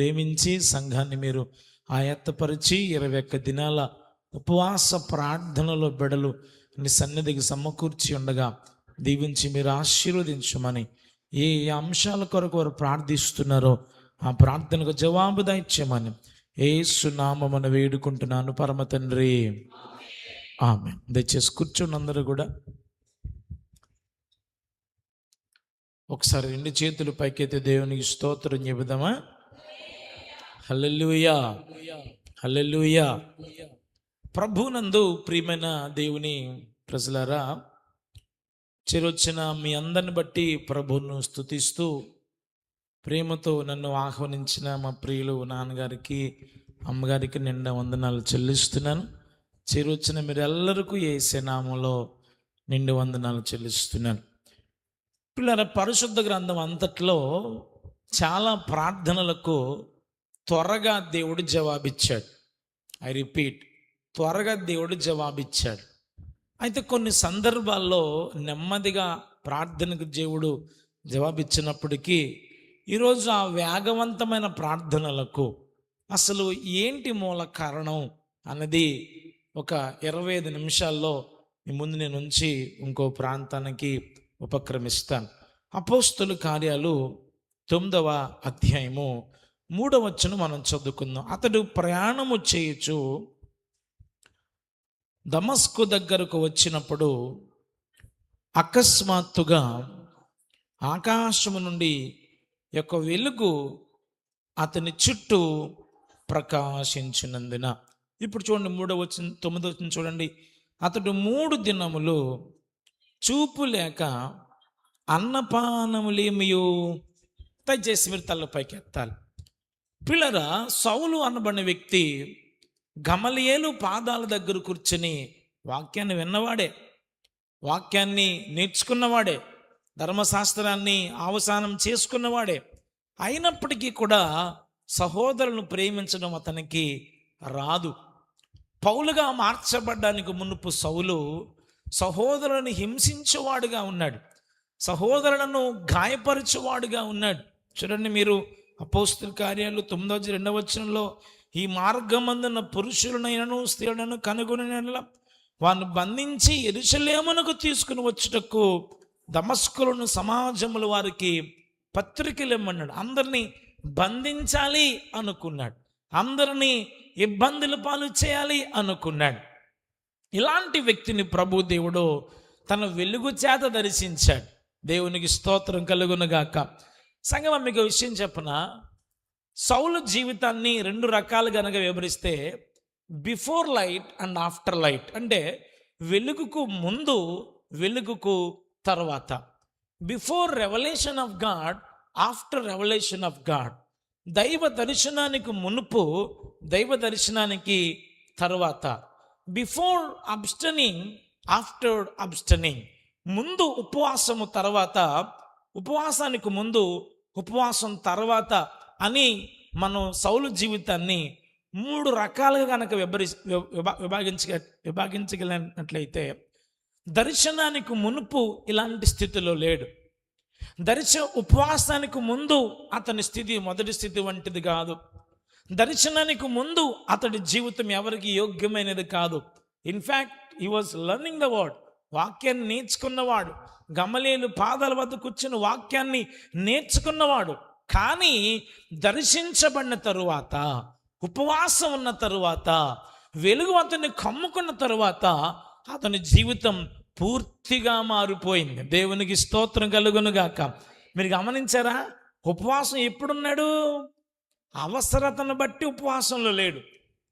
ప్రేమించి సంఘాన్ని మీరు ఆయత్తపరిచి ఇరవై ఒక్క దినాల ఉపవాస ప్రార్థనలో బెడలు నీ సన్నిధికి సమకూర్చి ఉండగా దీవించి మీరు ఆశీర్వదించమని ఏ ఏ అంశాల కొరకు వారు ప్రార్థిస్తున్నారో ఆ ప్రార్థనకు జవాబు ఏ ఏసునామని వేడుకుంటున్నాను పరమ తండ్రి. ఆమె దయచేసి కూర్చున్నందరూ కూడా. ఒకసారి రెండు చేతులు పైకెత్తి దేవునికి స్తోత్రం చెబుదామా? హల్లెలూయా. హల్లెలూయా. ప్రభునందు ప్రియమైన దేవుని ప్రజలారా చిరొచ్చిన మీ అందరిని బట్టి ప్రభును స్తుతిస్తూ ప్రేమతో నన్ను ఆహ్వానించిన మా ప్రియులు నాన్నగారికి అమ్మగారికి నిండా వందనాలు చెల్లిస్తున్నాను. చిరొచ్చిన మీరెల్లరికూ ఏ నామంలో నిండు వందనాలు చెల్లిస్తున్నాను. పిల్లల పరిశుద్ధ గ్రంథం అంతట్లో చాలా ప్రార్థనలకు త్వరగా దేవుడు జవాబిచ్చాడు. ఐ రిపీట్ త్వరగా దేవుడు జవాబిచ్చాడు. అయితే కొన్ని సందర్భాల్లో నెమ్మదిగా ప్రార్థనకు దేవుడు జవాబిచ్చినప్పటికీ ఈరోజు ఆ వేగవంతమైన ప్రార్థనలకు అసలు ఏంటి మూల కారణం అన్నది ఒక ఇరవై ఐదు నిమిషాల్లో మీ ముందు నేను ఉంచి ఇంకో ప్రాంతానికి ఉపక్రమిస్తాను. అపోస్తుల కార్యాలు తొమ్మిదవ అధ్యాయము మూడవచ్చును మనం చదువుకుందాం. అతడు ప్రయాణము చేయొచ్చు దమస్కు దగ్గరకు వచ్చినప్పుడు అకస్మాత్తుగా ఆకాశము నుండి యొక్క వెలుగు అతని చుట్టూ ప్రకాశించినందున. ఇప్పుడు చూడండి మూడో వచ్చిన తొమ్మిదో వచ్చిన చూడండి. అతడు మూడు దినములు చూపు లేక అన్నపానములేమియో దయచేసి మీరు తలపైకి ఎత్తాలి పిల్లరా సౌలు అనబడిన వ్యక్తి గమలియేలు పాదాల దగ్గర కూర్చొని వాక్యాన్ని విన్నవాడే వాక్యాన్ని నేర్చుకున్నవాడే ధర్మశాస్త్రాన్ని అవసానం చేసుకున్నవాడే. అయినప్పటికీ కూడా సహోదరులను ప్రేమించడం అతనికి రాదు. పౌలుగా మార్చబడ్డానికి మునుపు సౌలు సహోదరులను హింసించేవాడుగా ఉన్నాడు. సహోదరులను గాయపరచువాడుగా ఉన్నాడు. చూడండి మీరు అపోస్తుల కార్యాలు తొమ్మిదో రెండవ వచనంలో ఈ అందున పురుషులనైనను స్త్రీలను కనుగొని వారిని బంధించి ఎరుసలేమునకు తీసుకుని వచ్చుటకు దమస్కులను సమాజములు వారికి పత్రికలు ఇమ్మన్నాడు. అందరినీ బంధించాలి అనుకున్నాడు. అందరినీ ఇబ్బందుల పాలు చేయాలి అనుకున్నాడు. ఇలాంటి వ్యక్తిని ప్రభు దేవుడు తన వెలుగు చేత దర్శించాడు. దేవునికి స్తోత్రం కలుగునుగాక సంగమ మీకు విషయం చెప్పిన సౌలు జీవితాన్ని రెండు రకాలు కనుక వివరిస్తే before light and after light. అంటే వెలుగుకు ముందు వెలుగుకు తర్వాత. Before revelation of God after revelation of God. దైవ దర్శనానికి మునుపు దైవ దర్శనానికి తర్వాత. Before abstaining after abstaining. ముందు ఉపవాసము తర్వాత ఉపవాసానికి ముందు ఉపవాసం తర్వాత అని మనం సౌలు జీవితాన్ని మూడు రకాలుగా కనుక విభరి విభాగించ విభాగించగలిగినట్లయితే దర్శనానికి మునుపు ఇలాంటి స్థితిలో లేడు. దర్శ ఉపవాసానికి ముందు అతని స్థితి మొదటి స్థితి వంటిది కాదు. దర్శనానికి ముందు అతడి జీవితం ఎవరికి యోగ్యమైనది కాదు. In fact he was learning the word. వాక్యాన్ని నేర్చుకున్నవాడు గమలేలు పాదాల వద్ద కూర్చుని వాక్యాన్ని నేర్చుకున్నవాడు. కానీ దర్శించబడిన తరువాత ఉపవాసం ఉన్న తరువాత వెలుగు అతన్ని కమ్ముకున్న తరువాత అతని జీవితం పూర్తిగా మారిపోయింది. దేవునికి స్తోత్రం కలుగును గాక. మీరు గమనించారా? ఉపవాసం ఎప్పుడున్నాడు? అవసరతను బట్టి ఉపవాసంలో లేడు.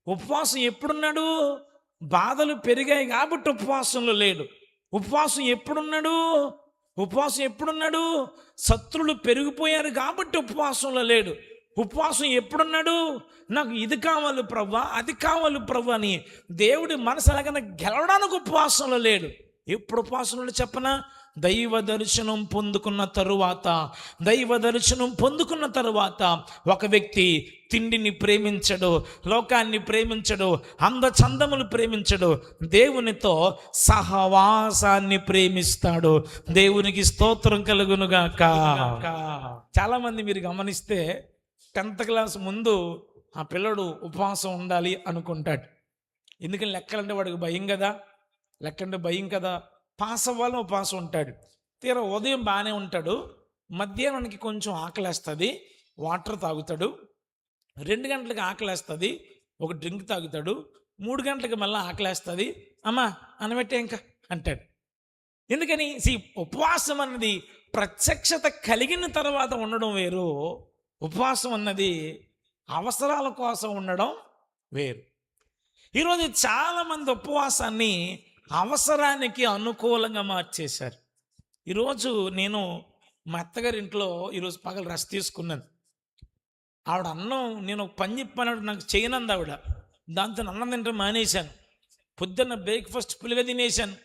ఉపవాసం ఎప్పుడున్నాడు? బాధలు పెరిగాయి కాబట్టి ఉపవాసంలో లేడు. ఉపవాసం ఎప్పుడున్నాడు? ఉపవాసం ఎప్పుడున్నాడు? శత్రులు పెరిగిపోయారు కాబట్టి ఉపవాసంలో లేడు. ఉపవాసం ఎప్పుడున్నాడు? నాకు ఇది కావాలి ప్రవ్వా అది కావాలి ప్రవ్వా అని దేవుడి మనసు అలాగనే గెలవడానికి ఉపవాసంలో లేడు. ఎప్పుడు ఉపవాసంలో చెప్పనా? దైవ దర్శనం పొందుకున్న తరువాత దైవ దర్శనం పొందుకున్న తరువాత ఒక వ్యక్తి తిండిని ప్రేమించడు లోకాన్ని ప్రేమించడు అందచందములు ప్రేమించడు దేవునితో సహవాసాన్ని ప్రేమిస్తాడు. దేవునికి స్తోత్రం కలుగునుగాక. చాలామంది మీరు గమనిస్తే టెన్త్ క్లాస్ ముందు ఆ పిల్లడు ఉపవాసం ఉండాలి అనుకుంటాడు. ఎందుకంటే లెక్కలంటే వాడికి భయం కదా? లెక్కంటే భయం కదా? పాస్ అవ్వాలని ఉపవాసం ఉంటాడు తీరా ఉదయం బాగానే ఉంటాడు. మధ్యాహ్నానికి కొంచెం ఆకలేస్తుంది. వాటర్ తాగుతాడు. రెండు గంటలకు ఆకలేస్తుంది. ఒక డ్రింక్ తాగుతాడు. మూడు గంటలకు మళ్ళీ ఆకలేస్తుంది. అమ్మా అనబెట్టే ఇంకా అంటాడు. ఎందుకని? సి ఉపవాసం అన్నది ప్రత్యక్షత కలిగిన తర్వాత ఉండడం వేరు. ఉపవాసం అన్నది అవసరాల కోసం ఉండడం వేరు. ఈరోజు చాలామంది ఉపవాసాన్ని అవసరానికి అనుకూలంగా మార్చేశారు. ఈరోజు నేను మా అత్తగారి ఇంట్లో ఈరోజు పగలు రెస్ట్ తీసుకున్నాను. ఆవిడ అన్నం నేను ఒక పని చెప్పాను నాకు చేయనంది ఆవిడ. దాంతో అన్నం తింటే మానేశాను. పొద్దున్న బ్రేక్ఫాస్ట్ పులిగా తినేశాను.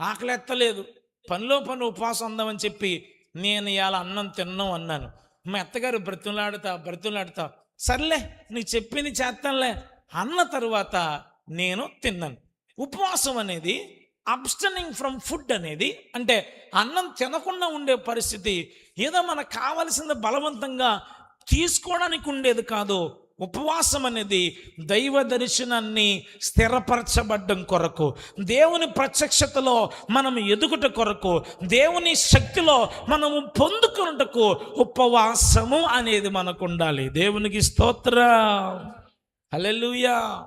ఆకలి ఎత్తలేదు. పనిలో పని ఉపవాసం ఉందామని చెప్పి నేను ఇవాళ అన్నం తిన్నాం అన్నాను. మా అత్తగారు బ్రతులాడుతా బ్రతులాడుతా సర్లే నీకు చెప్పింది చేస్తానులే అన్న తరువాత నేను తిన్నాను. ఉపవాసం అనేది అబ్స్టనింగ్ ఫ్రమ్ ఫుడ్ అనేది అంటే అన్నం తినకుండా ఉండే పరిస్థితి ఏదో మనకు కావలసింది బలవంతంగా తీసుకోవడానికి ఉండేది కాదు. ఉపవాసం అనేది దైవ దర్శనాన్ని స్థిరపరచబడ్డం కొరకు దేవుని ప్రత్యక్షతలో మనం ఎదుగుట కొరకు దేవుని శక్తిలో మనము పొందుకున్నటకు ఉపవాసము అనేది మనకు ఉండాలి. దేవునికి స్తోత్ర. హల్లెలూయా.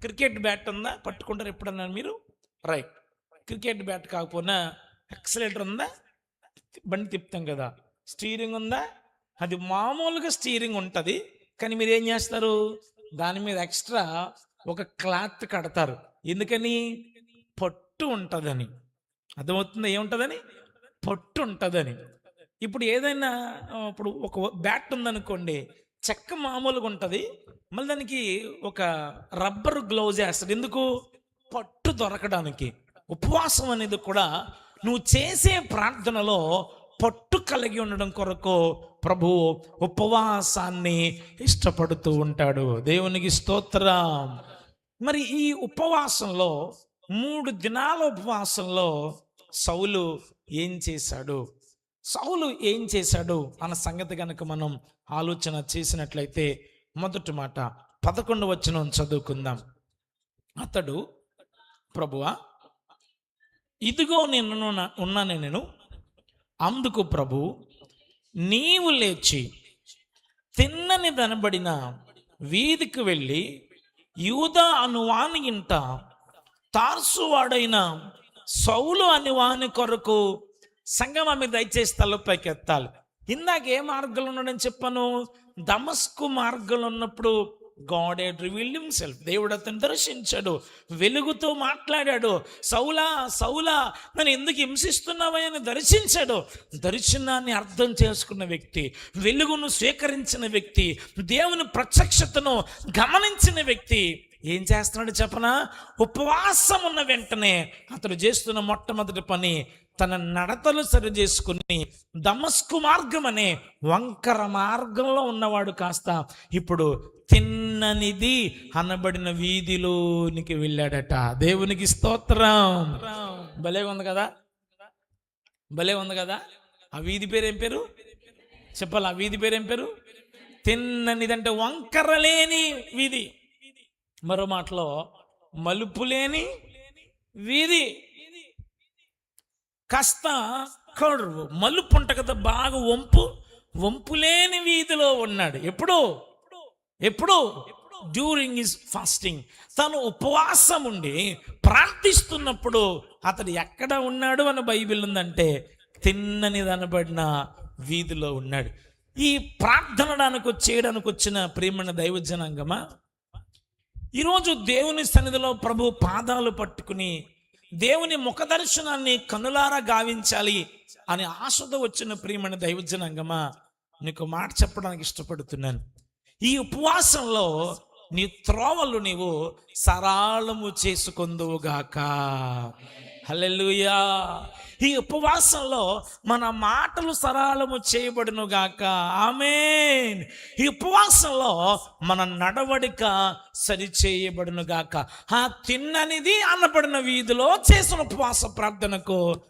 క్రికెట్ బ్యాట్ ఉందా? పట్టుకుంటారు ఎప్పుడన్నా మీరు? రైట్. క్రికెట్ బ్యాట్ కాకపోయినా ఎక్సలేటర్ ఉందా? బండి తిప్పుతాం కదా. స్టీరింగ్ ఉందా? అది మామూలుగా స్టీరింగ్ ఉంటుంది. కానీ మీరు ఏం చేస్తారు? దాని మీద ఎక్స్ట్రా ఒక క్లాత్ కడతారు. ఎందుకని? పట్టు ఉంటుందని. అర్థమవుతుందా? ఏముంటుందని? పట్టు ఉంటుందని. ఇప్పుడు ఏదైనా ఇప్పుడు ఒక బ్యాట్ ఉందనుకోండి చెక్క మామూలుగా ఉంటుంది మళ్ళీ దానికి ఒక రబ్బర్ గ్లౌజ్ వేస్తాడు. ఎందుకు? పట్టు దొరకడానికి. ఉపవాసం అనేది కూడా నువ్వు చేసే ప్రార్థనలో పట్టు కలిగి ఉండడం కొరకు ప్రభు ఉపవాసాన్ని ఇష్టపడుతూ ఉంటాడు. దేవునికి స్తోత్రం. మరి ఈ ఉపవాసంలో మూడు దినాల ఉపవాసంలో సౌలు ఏం చేశాడు? సౌలు ఏం చేశాడు? అన్న సంగతి కనుక మనం ఆలోచన చేసినట్లయితే మొదటి మాట పదకొండు వచ్చిన చదువుకుందాం. అతడు ప్రభువా ఇదిగో నేను ఉన్నాను ఉన్నానే నేను. అందుకు ప్రభు నీవు లేచి తిన్నని దనబడిన వీధికి వెళ్ళి యూదా అనువాని ఇంట తార్సువాడైన సౌలు అనువాని కొరకు సంగమా మీద దయచేసి తలపైకి ఎత్తాలి ఇందాక ఏ మార్గంలో ఉన్నాడని చెప్పాను? దమస్కు మార్గంలో ఉన్నప్పుడు గాడ్ ఎడ్ రివీల్డ్ హిమ్సెల్ఫ్. దేవుడు అతను దర్శించాడు. వెలుగుతో మాట్లాడాడు. సౌలా సౌలా నన్ను ఎందుకు హింసిస్తున్నావా అని దర్శించాడు. దర్శనాన్ని అర్థం చేసుకున్న వ్యక్తి వెలుగును స్వీకరించిన వ్యక్తి దేవుని ప్రత్యక్షతను గమనించిన వ్యక్తి ఏం చేస్తున్నాడు చెప్పనా? ఉపవాసం ఉన్న వెంటనే అతడు చేస్తున్న మొట్టమొదటి పని తన నడతలు సరి చేసుకుని దమస్కు మార్గం అనే వంకర మార్గంలో ఉన్నవాడు కాస్త ఇప్పుడు తిన్ననిది అనబడిన వీధిలోనికి వెళ్ళాడట. దేవునికి స్తోత్రం. భలే ఉంది కదా? భలే ఉంది కదా? ఆ వీధి పేరు ఏం పేరు? చెప్పాలి? ఆ వీధి పేరు ఏం పేరు? తిన్ననిదంటే వంకర లేని వీధి. మరో మాటలో మలుపు లేని వీధి. కాస్త కర్వ్ మలుపు ఉంట కదా బాగా వంపు వంపు లేని వీధిలో ఉన్నాడు. ఎప్పుడు? ఎప్పుడు? డ్యూరింగ్ ఇస్ ఫాస్టింగ్ తను ఉపవాసం ఉండి ప్రార్థిస్తున్నప్పుడు అతడు ఎక్కడ ఉన్నాడు అని బైబిల్ ఉందంటే తిన్నని దనబడిన వీధిలో ఉన్నాడు. ఈ ప్రార్థనడానికి చేయడానికి వచ్చిన ప్రేమణ దైవజనాంగమా? ఈరోజు దేవుని సన్నిధిలో ప్రభు పాదాలు పట్టుకుని దేవుని ముఖ దర్శనాన్ని కనులారా గావించాలి అని ఆశతో వచ్చిన ప్రియమైన దైవజనంగమా నీకు మాట చెప్పడానికి ఇష్టపడుతున్నాను. ఈ ఉపవాసంలో నీ త్రోవలు నీవు సరాళము చేసుకుందువుగాక హల్లెలూయా. ఈ ఉపవాసంలో మన మాటలు సరళము చేయబడును గాక. ఆమెన్. ఈ ఉపవాసంలో మన నడవడిక సరి చేయబడును గాక. ఆ తిన్ననిది అనబడిన వీధిలో చేసిన ఉపవాస ప్రార్థనకు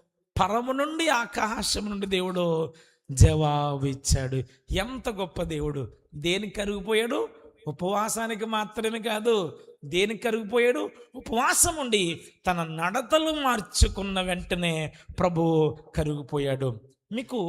పరము నుండి ఆకాశం నుండి దేవుడు జవాబు ఇచ్చాడు ఎంత గొప్ప దేవుడు. దేనికి కరిగిపోయాడు ఉపవాసానికి మాత్రమే కాదు దేనికి కరిగిపోయాడు? ఉపవాసం ఉండి తన నడతలు మార్చుకున్న వెంటనే ప్రభు కరిగిపోయాడు. మీకు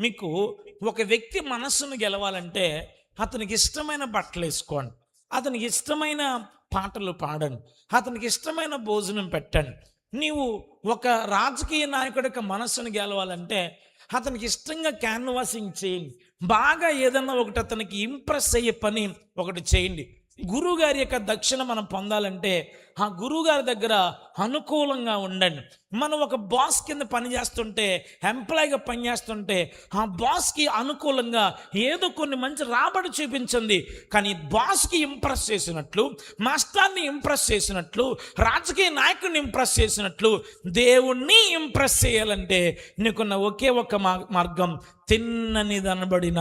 మీకు ఒక వ్యక్తి మనస్సును గెలవాలంటే అతనికి ఇష్టమైన బట్టలు వేసుకోండి. అతనికి ఇష్టమైన పాటలు పాడండి. అతనికి ఇష్టమైన భోజనం పెట్టండి. నీవు ఒక రాజకీయ నాయకుడి యొక్క మనస్సును గెలవాలంటే అతనికి ఇష్టంగా క్యాన్వాసింగ్ చేయండి. బాగా ఏదన్నా ఒకటి అతనికి ఇంప్రెస్ అయ్యే పని ఒకటి చేయండి. గురువు గారి యొక్క దక్షిణ మనం పొందాలంటే ఆ గురువు గారి దగ్గర అనుకూలంగా ఉండండి. మనం ఒక బాస్ కింద పని చేస్తుంటే ఎంప్లాయ్గా పనిచేస్తుంటే ఆ బాస్కి అనుకూలంగా ఏదో కొన్ని మంచి రాబడి చూపించింది. కానీ బాస్కి ఇంప్రెస్ చేసినట్లు మాస్టర్ని ఇంప్రెస్ చేసినట్లు రాజకీయ నాయకుడిని ఇంప్రెస్ చేసినట్లు దేవుణ్ణి ఇంప్రెస్ చేయాలంటే నీకున్న ఒకే ఒక మా- మార్గం తిన్నని దనబడిన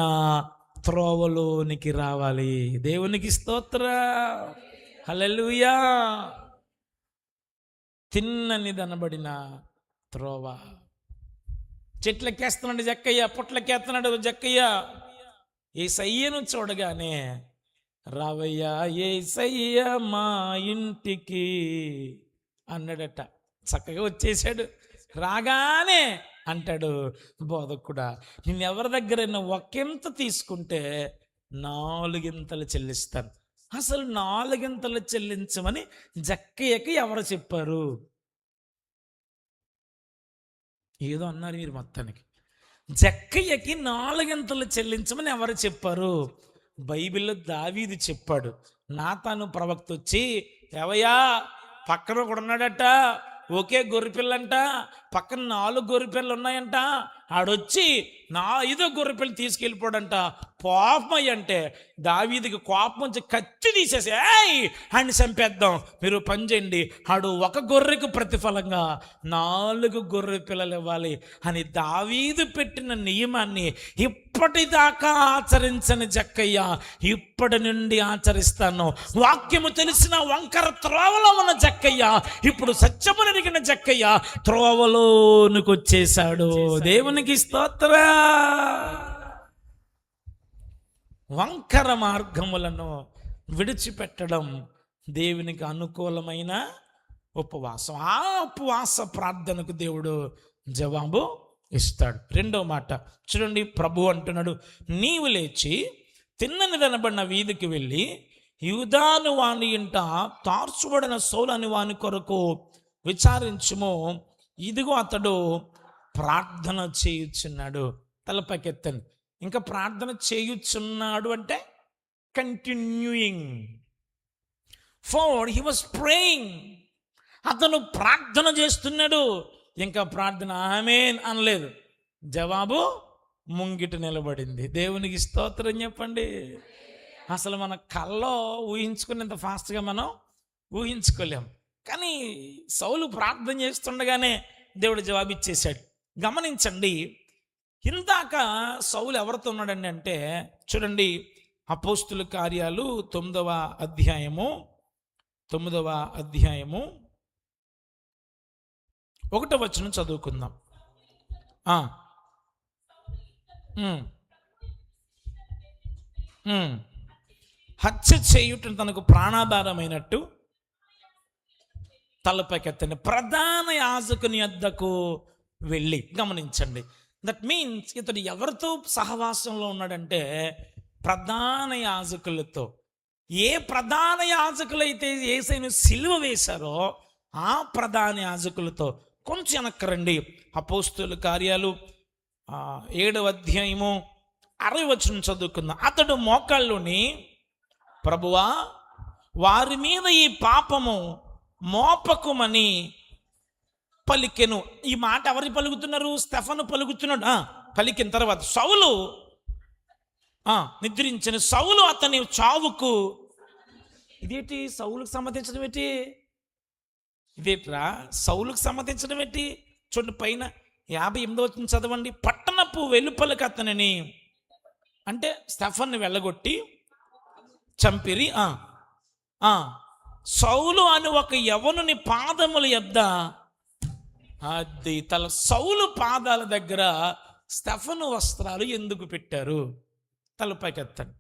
త్రోవలోనికి రావాలి. దేవునికి స్తోత్ర. హల్లెలూయా. తిన్నని దనబడిన త్రోవ. చెట్లకేస్తున్నాడు జక్కయ్య పుట్లకేస్తున్నాడు జక్కయ్య. ఏ సయ్యను చూడగానే రావయ్యా ఏ సయ్య మా ఇంటికి అన్నాడట. చక్కగా వచ్చేసాడు రాగానే అంటాడు బోధకుడా నేను ఎవరి దగ్గరైనా ఒకంత తీసుకుంటే నాలుగింతలు చెల్లిస్తాను. అసలు నాలుగింతలు చెల్లించమని జక్కయ్యకి ఎవరు చెప్పారు? ఏదో అన్నారు మీరు మొత్తానికి. జక్కయ్యకి నాలుగింతలు చెల్లించమని ఎవరు చెప్పారు? బైబిల్లో దావీది చెప్పాడు. నా తాను ప్రవక్త వచ్చి ఎవయా పక్కన ఒకడు ఉన్నాడట ఒకే గొర్రెపిల్లంట పక్కన నాలుగు గొర్రెపిల్లలు ఉన్నాయంట ఆడొచ్చి నా ఐదో గొర్రెపిల్ల తీసుకెళ్ళిపోడంట. కోపం అంటే దావీదికి కోపం వచ్చి కత్తి తీసేసి ఏయ్ అని చంపేద్దాం. మీరు పని చేయండి. ఆడు ఒక గొర్రెకు ప్రతిఫలంగా నాలుగు గొర్రె పిల్లలు ఇవ్వాలి అని దావీదు పెట్టిన నియమాన్ని ఇప్పటిదాకా ఆచరించని జక్కయ్య ఇప్పటి నుండి ఆచరిస్తాను. వాక్యము తెలిసిన వంకర త్రోవలో ఉన్న జక్కయ్య ఇప్పుడు సత్యమును ఎరిగిన జక్కయ్య త్రోవలోనికి వచ్చేసాడు దేవునికి స్తోత్ర. వంకర మార్గములను విడిచిపెట్టడం దేవునికి అనుకూలమైన ఉపవాసం. ఆ ఉపవాస ప్రార్థనకు దేవుడు జవాబు ఇస్తాడు. రెండో మాట చూడండి ప్రభు అంటున్నాడు నీవు లేచి తిన్నని వెనబడిన వీధికి వెళ్ళి యుధాను వాని ఇంట తార్చుబడిన సౌలని వాని కొరకు విచారించుము. ఇదిగో అతడు ప్రార్థన చేయుచున్నాడు. తలపకెత్తని. ఇంకా ప్రార్థన చేయుచున్నాడు అంటే continuing for he was praying అతను ప్రార్థన చేస్తున్నాడు. ఇంకా ప్రార్థన ఆమెన్ అనలేదు. జవాబు ముంగిట నిలబడింది. దేవునికి స్తోత్రం చెప్పండి. అసలు మన కల్లో ఊహించుకునేంత ఫాస్ట్గా మనం ఊహించుకోలేం. కానీ సౌలు ప్రార్థన చేస్తుండగానే దేవుడు జవాబిచ్చేశాడు. గమనించండి ఇందాక సౌలు ఎవరితో ఉన్నాడండి అంటే చూడండి అపోస్తుల కార్యాలు తొమ్మిదవ అధ్యాయము తొమ్మిదవ అధ్యాయము. ఒకటో వచ్చిన చదువుకుందాం. హత్య చేయుట తనకు ప్రాణాధారమైనట్టు తలపైకెత్తని ప్రధాన యాజకుని వద్దకు వెళ్ళి. గమనించండి. దట్ మీన్స్ ఇతడు ఎవరితో సహవాసంలో ఉన్నాడంటే ప్రధాన యాజకులతో. ఏ ప్రధాన యాజకులైతే ఏసైను సిలువ వేశారో ఆ ప్రధాన యాజకులతో కొంచెం వెనక్కరండి. అపోస్తుల కార్యాలు ఆ, ఏడవ అధ్యాయము అరవై వచ్చిన చదువుకుందాం. అతడు మోకాళ్ళుని ప్రభువా వారి మీద ఈ పాపము మోపకుమని పలికెను. ఈ మాట ఎవరు పలుకుతున్నారు? స్టెఫను పలుకుతున్నాడు. పలికిన తర్వాత సౌలు నిద్రించిన సౌలు అతని చావుకు ఇదేంటి సౌలుకు సంబంధించడం ఏంటి? ఇదేట్రా సౌలుకు సంబంధించడం ఏంటి? చూడండి పైన యాభై ఎనిమిది వచ్చిన చదవండి. పట్టణపు వెలుపలకు అతనిని అంటే స్టెఫన్ వెళ్ళగొట్టి చంపిరి. సౌలు అని ఒక యవనుని పాదముల యొద్ద అది తల సౌలు పాదాల దగ్గర స్టెఫను వస్త్రాలు ఎందుకు పెట్టారు? తలపైకెత్తండి.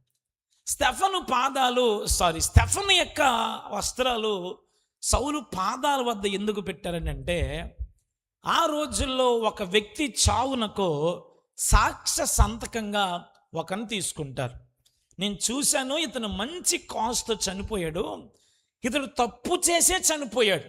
స్టెఫను పాదాలు సారీ స్టెఫన్ యొక్క వస్త్రాలు సౌలు పాదాల వద్ద ఎందుకు పెట్టారని అంటే ఆ రోజుల్లో ఒక వ్యక్తి చావునకు సాక్ష్య సంతకంగా ఒకని తీసుకుంటారు. నేను చూశాను ఇతను మంచి కాస్ట్తో చనిపోయాడు. ఇతడు తప్పు చేసే చనిపోయాడు.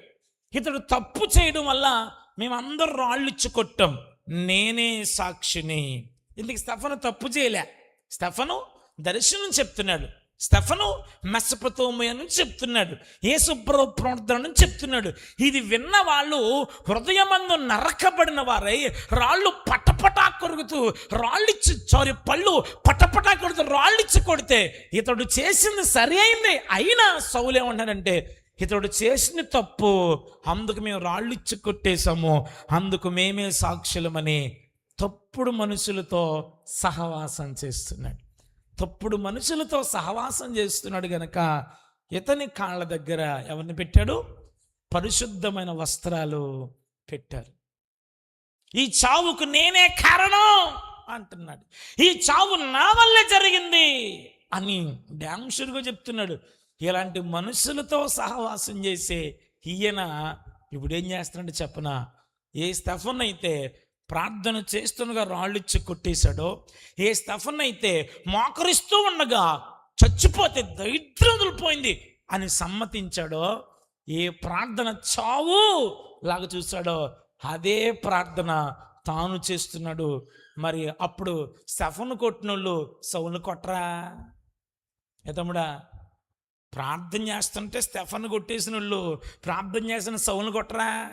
ఇతడు తప్పు చేయడం వల్ల మేమందరూ రాళ్ళు కొట్టాం నేనే సాక్షిని. ఇందుకు స్టఫను తప్పు చేయలే. స్టఫను దర్శనం చెప్తున్నాడు. స్టఫను మెస్సపతోమయ నుంచి చెప్తున్నాడు. యేసుప్రభు ప్రార్థన నుంచి చెప్తున్నాడు. ఇది విన్న వాళ్ళు హృదయమందు నరకబడిన వారై రాళ్ళు పటపటా కొరుకుతూ రాళ్ళిచ్చి సారీ పళ్ళు పటపటా కొడుతూ రాళ్ళిచ్చి కొడితే ఇతడు చేసింది సరి అయింది. అయినా సౌలేమంటాడంటే ఇతడు చేసిన తప్పు అందుకు మేము రాళ్ళు ఇచ్చి కొట్టేశాము అందుకు మేమే సాక్షులమని తప్పుడు మనుషులతో సహవాసం చేస్తున్నాడు. తప్పుడు మనుషులతో సహవాసం చేస్తున్నాడు గనక ఇతని కాళ్ళ దగ్గర ఎవరిని పెట్టాడు? పరిశుద్ధమైన వస్త్రాలు పెట్టారు. ఈ చావుకు నేనే కారణం అంటున్నాడు. ఈ చావు నా వల్లే జరిగింది అని డ్యాంషురుగా చెప్తున్నాడు. ఇలాంటి మనుషులతో సహవాసం చేసే ఈయన ఇప్పుడు ఏం చేస్తున్నాడు చెప్పన? ఏ స్టెఫన్ అయితే ప్రార్థన చేస్తుండగా రాళ్ళిచ్చి కొట్టేశాడో ఏ స్టెఫన్ అయితే మోకరిస్తూ ఉండగా చచ్చిపోతే దరిద్రం వదిలిపోయింది అని సమ్మతించాడో ఏ ప్రార్థన చావు లాగా చూశాడో అదే ప్రార్థన తాను చేస్తున్నాడు. మరి అప్పుడు స్టెఫన్ కొట్టినోళ్ళు సౌలు కొట్టరా? ఏ తమ్ముడా ప్రార్థన చేస్తుంటే స్టెఫన్ కొట్టేసిన వాళ్ళు ప్రార్థన చేసిన సౌలు కొట్టరా?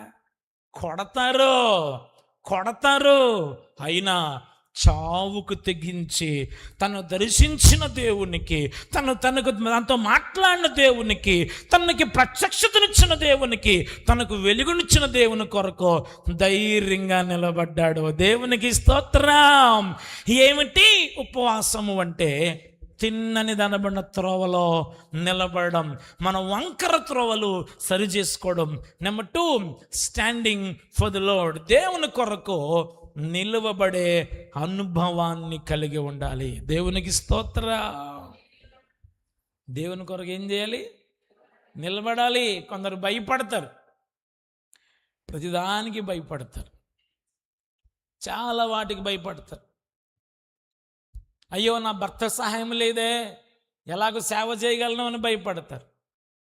కొడతారు? కొడతారు? అయినా చావుకు తెగించి తను దర్శించిన దేవునికి తను తనకు తనతో మాట్లాడిన దేవునికి తనకి ప్రత్యక్షతనిచ్చిన దేవునికి తనకు వెలుగునిచ్చిన దేవుని కొరకు ధైర్యంగా నిలబడ్డాడు. దేవునికి స్తోత్రం. ఏమిటి ఉపవాసము అంటే తిన్నని దనబడిన త్రోవలో నిలబడడం మన వంకర త్రోవలు సరి చేసుకోవడం number two standing for the Lord దేవుని కొరకు నిలువబడే అనుభవాన్ని కలిగి ఉండాలి. దేవునికి స్తోత్ర. దేవుని కొరకు ఏం చేయాలి? నిలబడాలి. కొందరు భయపడతారు. ప్రతిదానికి భయపడతారు. చాలా వాటికి భయపడతారు. అయ్యో నా భర్త సహాయం లేదే. ఎలాగో సేవ చేయగలను అని భయపడతారు.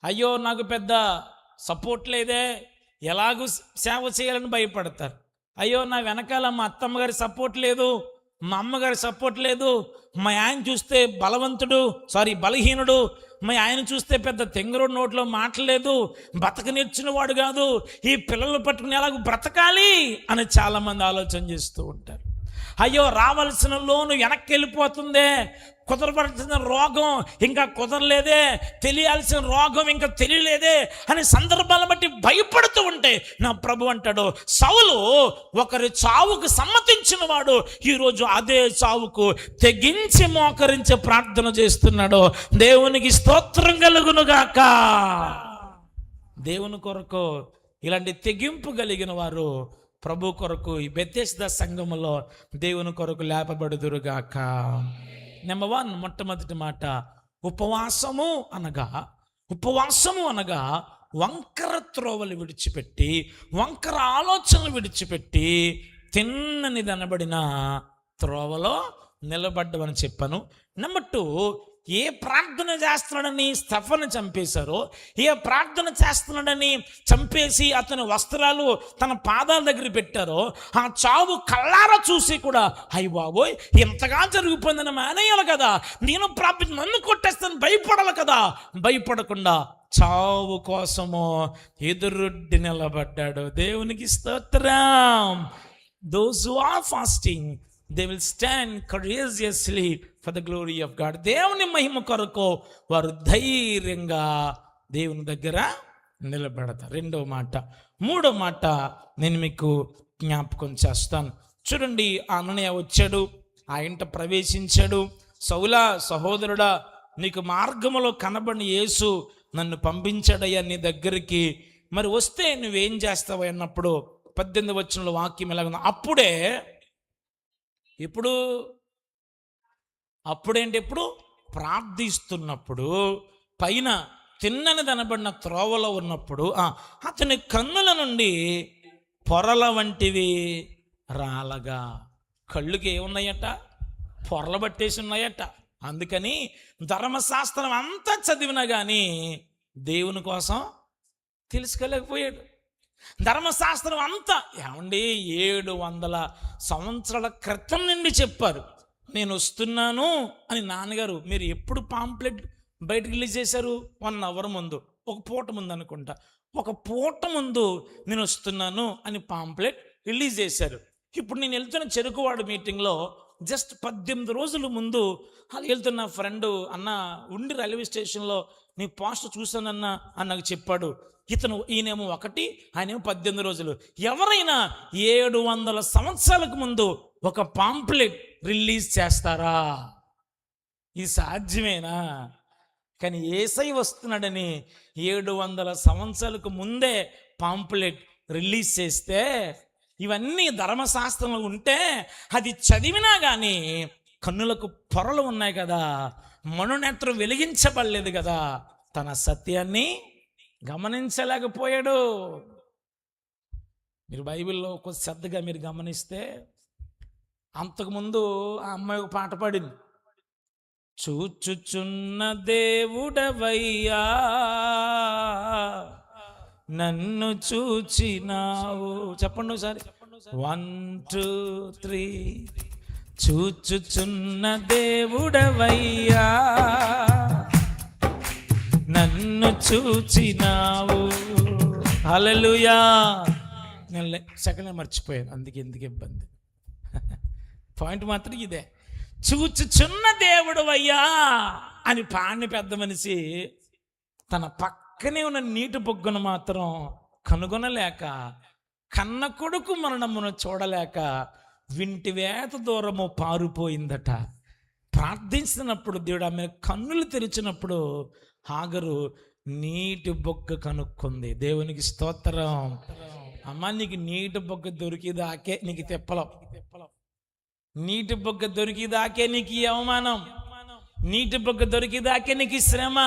అయ్యో నాకు పెద్ద సపోర్ట్ లేదే. ఎలాగూ సేవ చేయాలని భయపడతారు. అయ్యో నా వెనకాల మా అత్తమ్మ గారి సపోర్ట్ లేదు. మా అమ్మగారి సపోర్ట్ లేదు. మా ఆయన చూస్తే బలవంతుడు సారీ బలహీనుడు. మా ఆయన చూస్తే పెద్ద తెంగరు నోట్లో మాటలేదు బతక నేర్చిన వాడు కాదు. ఈ పిల్లలు పట్టుకుని ఎలాగ బ్రతకాలి అని చాలామంది ఆలోచన చేస్తూ ఉంటారు. అయ్యో రావాల్సిన లోను వెనక్కి వెళ్ళిపోతుందే కుదరబడుతున్న రోగం ఇంకా కుదరలేదే. తెలియాల్సిన రోగం ఇంకా తెలియలేదే అనే సందర్భాలను బట్టి భయపడుతూ ఉంటే నా ప్రభు అంటాడు సౌలు ఒకరి చావుకు సమ్మతించిన వాడు ఈరోజు అదే చావుకు తెగించి మోకరించి ప్రార్థన చేస్తున్నాడు. దేవునికి స్తోత్రం కలుగునుగాక. దేవుని కొరకు ఇలాంటి తెగింపు కలిగిన వారు ప్రభు కొరకు ఈ బెత్తెస్ద సంఘములో దేవుని కొరకు లేపబడుదురుగాక. నెంబర్ వన్ మొట్టమొదటి మాట ఉపవాసము అనగా ఉపవాసము అనగా వంకర త్రోవలు విడిచిపెట్టి వంకర ఆలోచనలు విడిచిపెట్టి తిన్నని దనబడిన త్రోవలో నిలబడ్డమని చెప్పాను. నెంబర్ టూ ఏ ప్రార్థన చేస్తున్నాడని స్తఫను చంపేశారో ఏ ప్రార్థన చేస్తున్నాడని చంపేసి అతని వస్త్రాలు తన పాదాల దగ్గర పెట్టారో ఆ చావు కళ్ళారా చూసి కూడా అయ్యి బాబోయ్ ఎంతగా జరిగిపోయిందని మానేయాలి కదా. నేను ప్రార్థన నన్ను కొట్టేస్తాను భయపడాలి కదా. భయపడకుండా చావు కోసము ఎదురొడ్డి నిలబడ్డాడు. దేవునికి స్తోత్రం. Those are fasting they will stand courageously for the glory of God దేవుని మహిమ కొరకు వారు ధైర్యంగా దేవుని దగ్గర నిలబడతారు. రెండో మాట. మూడో మాట నేను మీకు జ్ఞాపకం చేస్తాను. చూడండి ఆ అన్నయ్య వచ్చాడు. ఆ ఇంట ప్రవేశించాడు. సౌల సహోదరుడా నీకు మార్గములో కనబడిన యేసు నన్ను పంపించాడయ్యా నీ దగ్గరికి. మరి వస్తే నువ్వేం చేస్తావు అన్నప్పుడు పద్దెనిమిది వచ్చిన వాక్యం ఎలాగ అప్పుడే ఇప్పుడు అప్పుడేంటి ఎప్పుడు ప్రార్థిస్తున్నప్పుడు పైన తిన్నని దనబడిన త్రోవలో ఉన్నప్పుడు అతని కన్నుల నుండి పొరల వంటివి రాలగా. కళ్ళుకి ఏమున్నాయట? పొరలు పట్టేసి ఉన్నాయట. అందుకని ధర్మశాస్త్రం అంతా చదివినా కానీ దేవుని కోసం తెలుసుకోలేకపోయాడు. ధర్మశాస్త్రం అంతా ఏమండి ఏడు వందల సంవత్సరాల క్రితం నుండి చెప్పారు. నేను వస్తున్నాను అని నాన్నగారు మీరు ఎప్పుడు పాంప్లెట్ బయట రిలీజ్ చేశారు? వన్ అవర్ ముందు. ఒక పూట ముందు అనుకుంటా. ఒక పూట ముందు నేను వస్తున్నాను అని పాంప్లెట్ రిలీజ్ చేశారు. ఇప్పుడు నేను వెళ్తున్న చెరుకువాడు మీటింగ్లో జస్ట్ పద్దెనిమిది రోజుల ముందు అలా వెళ్తున్న ఫ్రెండ్ అన్న ఉండి రైల్వే స్టేషన్లో నీ పోస్ట్ చూశానన్న అని నాకు చెప్పాడు. ఇతను ఈయనేమో ఒకటి ఆయనేమో పద్దెనిమిది రోజులు. ఎవరైనా ఏడు వందల సంవత్సరాలకు ముందు ఒక పాంప్లెట్ రిలీజ్ చేస్తారా? ఇది సాధ్యమేనా? కానీ ఏసై వస్తున్నాడని ఏడు వందల సంవత్సరాలకు ముందే పాంప్లెట్ రిలీజ్ చేస్తే ఇవన్నీ ధర్మశాస్త్రంలో ఉంటే అది చదివినా కానీ కన్నులకు పొరలు ఉన్నాయి కదా. మనునేత్రం వెలిగించబడలేదు కదా. తన సత్యాన్ని గమనించలేకపోయాడు. మీరు బైబిల్లో ఒక శ్రద్ధగా మీరు గమనిస్తే అంతకుముందు ఆ అమ్మాయి ఒక పాట పాడింది. చూచుచున్న దేవుడవయ్యా నన్ను చూచినావు. చెప్పండి ఒకసారి. వన్ టూ త్రీ చూచుచున్న దేవుడవయ్యా నన్ను చూచినావు. హల్లెలూయా సెకండ్ మర్చిపోయాను. అందుకే ఎందుకు ఇబ్బంది? పాయింట్ మాత్రం ఇదే. చూచుచున్న దేవుడు అయ్యా అని పాణి పెద్ద మనిషి తన పక్కనే ఉన్న నీటి బొగ్గను మాత్రం కనుగొనలేక కన్న కొడుకు మరణమును చూడలేక వింటివేత దూరము పారిపోయిందట. ప్రార్థించినప్పుడు దేవుడు ఆమె కన్నులు తెరిచినప్పుడు హాగరు నీటి బొగ్గ కనుక్కుంది. దేవునికి స్తోత్రం. అమ్మ నీకు నీటి బొగ్గ దొరికిదాకే నీకు తెప్పలం. నీటి బొగ్గ దొరికిదాకే నీకు ఈ అవమానం. నీటి బొగ్గ దొరికిదాకే నీకు శ్రమ.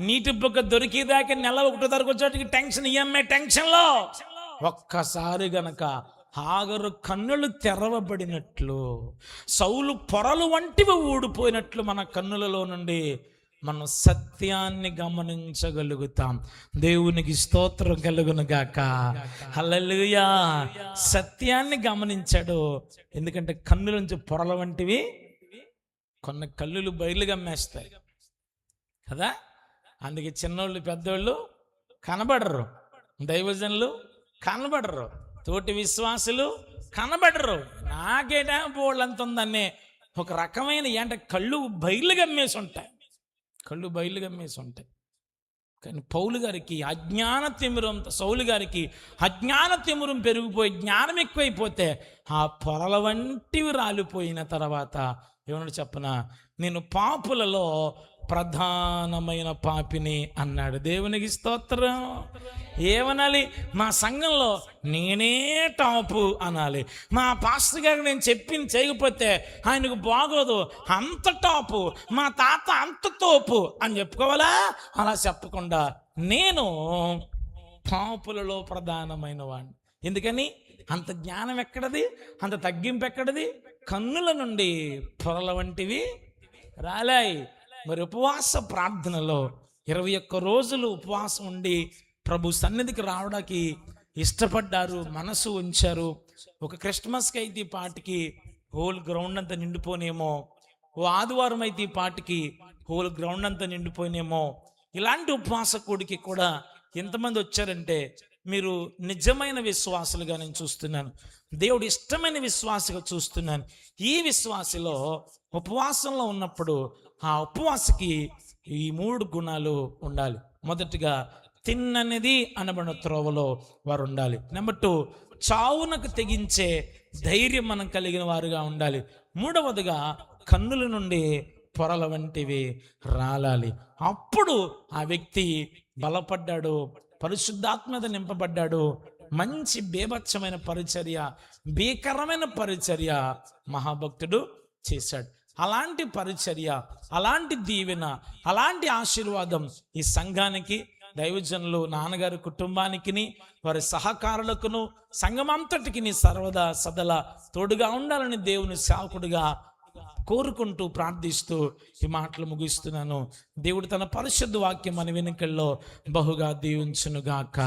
నీటి బొగ్గ దొరికిదాకే నెల ఒకటో తారీఖు వచ్చేటికి టెన్షన్ ఇఎంఐ టెన్షన్లో. ఒక్కసారి గనక హాగరు కన్నులు తెరవబడినట్లు సౌలు పొరలు వంటివి ఊడిపోయినట్లు మన కన్నులలో నుండి మనం సత్యాన్ని గమనించగలుగుతాం. దేవునికి స్తోత్రం కలుగును గాక. హల్లెలూయా. సత్యాన్ని గమనించాడు. ఎందుకంటే కన్నుల నుంచి పొరల వంటివి కొన్ని కళ్ళులు బయలు గమ్మేస్తాయి. కదా? అందుకే చిన్నోళ్ళు పెద్దోళ్ళు కనబడరు. దైవజనులు కనబడరు. తోటి విశ్వాసులు కనబడరు. నాకేటా పోళ్ళంత ఉందనే ఒక రకమైన ఏంట కళ్ళు బయలు గమ్మేసి ఉంటాయి. కళ్ళు బయలు గమ్మేసి ఉంటాయి కానీ పౌలు గారికి అజ్ఞాన తిమిరం సౌలు గారికి అజ్ఞాన తిమిరం పెరిగిపోయి జ్ఞానం ఎక్కువైపోతే ఆ పొరల వంటివి రాలిపోయిన తర్వాత ఏమన్నా చెప్పన? నేను పాపులలో ప్రధానమైన పాపిని అన్నాడు. దేవునికి స్తోత్రం. ఏమనాలి? మా సంఘంలో నేనే టాపు అనాలి. మా పాస్టర్ గారికి నేను చెప్పింది చేయకపోతే ఆయనకు బాగోదు. అంత టాపు. మా తాత అంత తోపు అని చెప్పుకోవాలా? అలా చెప్పకుండా నేను పాపులలో ప్రధానమైన వాడిని ఎందుకని? అంత జ్ఞానం ఎక్కడది? అంత తగ్గింపు ఎక్కడది? కన్నుల నుండి పొరల వంటివి రాలాయి. మరి ఉపవాస ప్రార్థనలో ఇరవై ఒక్క రోజులు ఉపవాసం ఉండి ప్రభు సన్నిధికి రావడానికి ఇష్టపడ్డారు మనసు ఉంచారు. ఒక క్రిస్మస్కి అయితే ఈ పాటికి హోల్ గ్రౌండ్ అంతా నిండిపోనేమో ఓ ఆదివారం అయితే ఈ పాటికి హోల్ గ్రౌండ్ అంతా నిండిపోయినేమో ఇలాంటి ఉపవాస కూడికి కూడా ఎంతమంది వచ్చారంటే మీరు నిజమైన విశ్వాసులుగా నేను చూస్తున్నాను. దేవుడు ఇష్టమైన విశ్వాసగా చూస్తున్నాను. ఈ విశ్వాసలో ఉపవాసంలో ఉన్నప్పుడు ఆ ఉపవాసకి ఈ మూడు గుణాలు ఉండాలి. మొదటిగా తిన్ననిది అనబడిన త్రోవలో వారు ఉండాలి. నెంబర్ టూ చావునకు తెగించే ధైర్యం మనం కలిగిన వారుగా ఉండాలి. మూడవదిగా కన్నుల నుండి పొరల వంటివి రాలాలి. అప్పుడు ఆ వ్యక్తి బలపడ్డాడు పరిశుద్ధాత్మత నింపబడ్డాడు మంచి బేభత్సమైన పరిచర్య భీకరమైన పరిచర్య మహాభక్తుడు చేశాడు. అలాంటి పరిచర్య అలాంటి దీవెన అలాంటి ఆశీర్వాదం ఈ సంఘానికి దైవజనులు నాన్నగారి కుటుంబానికి వారి సహకారులకును సంఘమంతటికి సర్వదా సదల తోడుగా ఉండాలని దేవుని సేవకుడిగా కోరుకుంటూ ప్రార్థిస్తూ ఈ మాటలు ముగిస్తున్నాను. దేవుడు తన పరిశుద్ధ వాక్యం మన వెనుకల్లో బహుగా దీవించునుగాక.